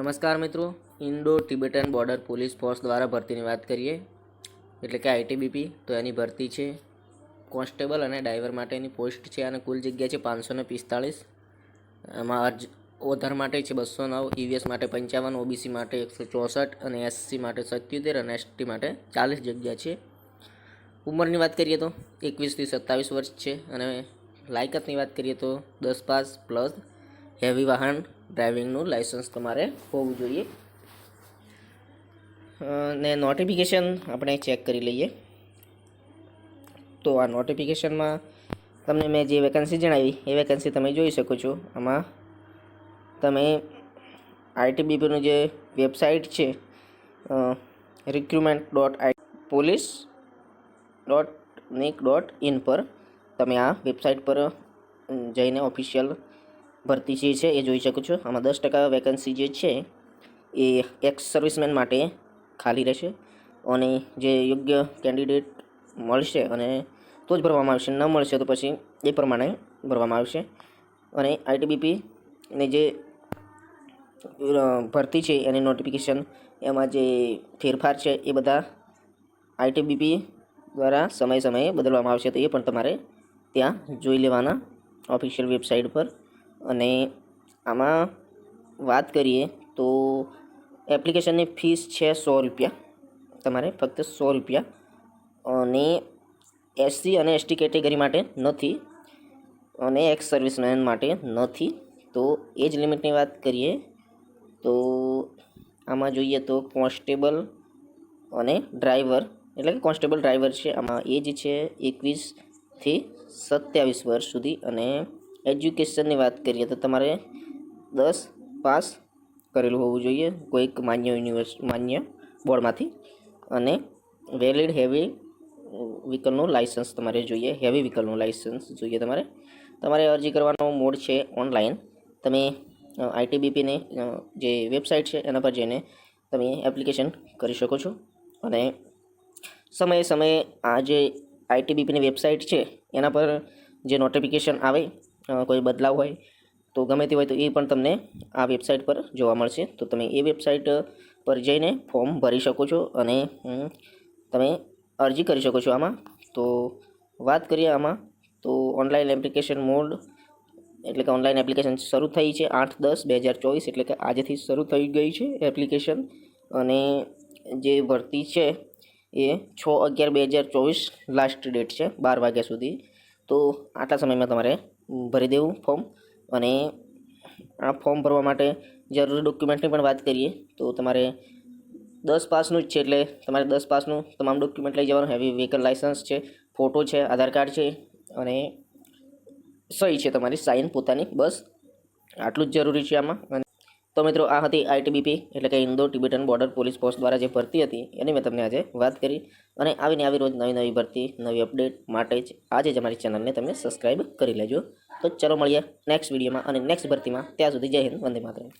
નમસ્કાર મિત્રો, Indo Tibetan border police force દ્વારા ભરતીની વાત કરીએ. એટલે કે આઈટીબીપી, તો એની ભરતી છે. કોન્સ્ટેબલ અને ડ્રાઈવર માટેની પોસ્ટ છે અને કુલ જગ્યા છે પાંચસો ને પિસ્તાળીસ. એમાં અર્જ, ઓધર માટે છે બસો નવ, ઈવીએસ માટે પંચાવન, ઓબીસી માટે એકસો ચોસઠ અને એસસી માટે સત્યોતેર અને એસટી માટે ચાલીસ જગ્યા છે. ઉંમરની વાત કરીએ તો એકવીસથી સત્તાવીસ વર્ષ છે અને લાયકાતની વાત કરીએ તો દસ પાસ પ્લસ હેવી વાહન ડ્રાઇવિંગનું લાઇસન્સ તમારે હોવું જોઈએ. ને નોટિફિકેશન આપણે ચેક કરી લઈએ. તો આ નોટિફિકેશનમાં તમને મેં જે વેકન્સી જણાવી, એ વેકન્સી તમે જોઈ શકો છો. આમાં તમે આઈટીબીપીનું જે વેબસાઇટ છે recruitment dot I police dot NIC dot in પર તમે આ વેબસાઇટ પર જઈને ઓફિશિયલ ભરતી જે છે એ જોઈ શકો છો. આમાં દસ ટકા વેકન્સી જે છે એ એક્સ સર્વિસમેન માટે ખાલી રહેશે અને જે યોગ્ય કેન્ડિડેટ મળશે અને તો જ ભરવામાં આવશે. ન મળશે તો પછી એ પ્રમાણે ભરવામાં આવશે. અને આઈટીબીપીની જે ભરતી છે એની નોટિફિકેશન એમાં જે ફેરફાર છે એ બધા આઈટીબીપી દ્વારા સમયે સમયે બદલવામાં આવશે તો એ પણ તમારે ત્યાં જોઈ લેવાના ઓફિશિયલ વેબસાઇટ પર. અને આમાં વાત કરીએ તો એપ્લિકેશનની ફીસ છે સો રૂપિયા. તમારે ફક્ત સો રૂપિયા. અને એસસી અને એસટી કેટેગરી માટે નથી અને એક્સ સર્વિસમેન માટે નથી. તો એજ લિમિટની વાત કરીએ તો આમાં જોઈએ તો કોન્સ્ટેબલ અને ડ્રાઈવર. એટલે કે કોન્સ્ટેબલ ડ્રાઈવર છે. આમાં એજ છે એકવીસથી સત્યાવીસ વર્ષ સુધી અને એજ્યુકેશનની વાત કરીએ તો તમારે દસ પાસ કરેલું હોવું જોઈએ કોઈક માન્ય યુનિવર્સ, માન્ય બોર્ડમાંથી. અને વેલિડ હેવી વ્હીકલનું લાઇસન્સ તમારે જોઈએ, હેવી વ્હીકલનું લાઇસન્સ જોઈએ તમારે. તમારે અરજી કરવાનો મોડ છે ઓનલાઈન તમે આઈટીબીપીની જે વેબસાઇટ છે એના પર જઈને તમે એપ્લિકેશન કરી શકો છો. અને સમયે સમયે આ જે આઈટીબીપીની વેબસાઇટ છે એના પર જે નોટિફિકેશન આવે કોઈ બદલાવ હોય તો ગમે તે હોય તો એ પણ તમને આ વેબસાઇટ પર જોવા મળશે. તો તમે એ વેબસાઇટ પર જઈને ફોર્મ ભરી શકો છો અને તમે અરજી કરી શકો છો આમાં. તો વાત કરીએ આમાં. તો ઓનલાઈન એપ્લિકેશન મોડ એટલે કે ઓનલાઈન એપ્લિકેશન શરૂ થઈ છે આઠ દસ બે હજાર ચોવીસ એટલે કે આજેથી શરૂ થઈ ગઈ છે એપ્લિકેશન. અને જે ભરતી છે એ છ અગિયાર બે હજાર ચોવીસ લાસ્ટ ડેટ છે બાર વાગ્યા સુધી. તો આટલા સમયમાં તમારે ભરી દેવું ફોર્મ અને આ ફોર્મ ભરવા માટે જરૂરી ડોક્યુમેન્ટની પણ વાત કરીએ, તો તમારે દસ પાસનું જ છે એટલે તમારે દસ પાસનું તમામ ડોક્યુમેન્ટ લઈ જવાનું. હેવી વ્હીકલ લાઇસન્સ છે ફોટો છે, આધાર કાર્ડ છે અને સહી છે તમારી સાઇન પોતાની. બસ, આટલું જ જરૂરી છે આમાં. તો મિત્રો, આ હતી આઈટીબીપી, એટલે કે Indo Tibetan border police post દ્વારા જે ભરતી હતી, એની મેં તમને આજે વાત કરી. અને આવીને આવી રોજ નવી નવી ભરતી, નવી અપડેટ માટે જ આજે જ અમારી ચેનલને તમે સબસ્ક્રાઈબ કરી લેજો. તો ચલો મળીએ નેક્સ્ટ વિડીયોમાં અને નેક્સ્ટ ભરતીમાં. ત્યાં સુધી જય હિન્દ, વંદે માતરમ.